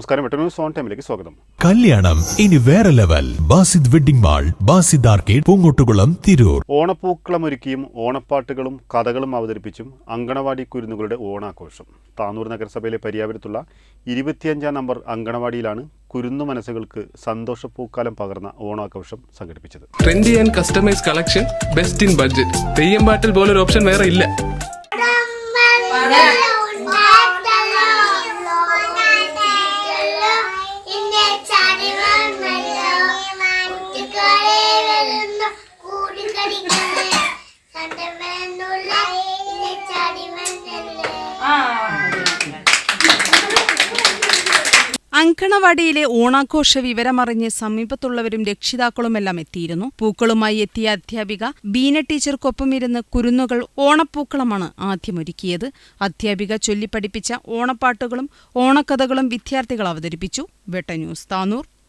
നമസ്കാരം. വെട്ട സോൺ ടൈമിലേക്ക് സ്വാഗതം. കല്യാണം ഇനി വേറെ level. Basid wedding mall Basid arcade Poongottukulam Tirur. ഓണപ്പൂക്കളം ഒരുക്കിയും ഓണപ്പാട്ടുകളും കഥകളും അവതരിപ്പിച്ചും അങ്കണവാടി കുരുന്നുകളുടെ ഓണാഘോഷം. താനൂർ നഗരസഭയിലെ പരിയാപുരത്തുള്ള ഇരുപത്തിയഞ്ചാം നമ്പർ അങ്കണവാടിയിലാണ് കുരുന്നു മനസ്സുകൾക്ക് സന്തോഷ പൂക്കാലം പകർന്ന ഓണാഘോഷം സംഘടിപ്പിച്ചത്. Trendy and customise collection best in budget Theyyam പാട്ടിൽ പോലൊരു ഓപ്ഷൻ വേറെ ഇല്ല. അങ്കണവാടിയിലെ ഓണാഘോഷ വിവരമറിഞ്ഞ് സമീപത്തുള്ളവരും രക്ഷിതാക്കളുമെല്ലാം എത്തിയിരുന്നു. പൂക്കളുമായി എത്തിയ അധ്യാപിക ബീന ടീച്ചർക്കൊപ്പം ഇരുന്ന് കുരുന്നുകൾ ഓണപ്പൂക്കളമാണ് ആദ്യമൊരുക്കിയത്. അധ്യാപിക ചൊല്ലിപ്പഠിപ്പിച്ച ഓണപ്പാട്ടുകളും ഓണക്കഥകളും വിദ്യാർത്ഥികൾ അവതരിപ്പിച്ചു. വെട്ട ന്യൂസ് താനൂർ.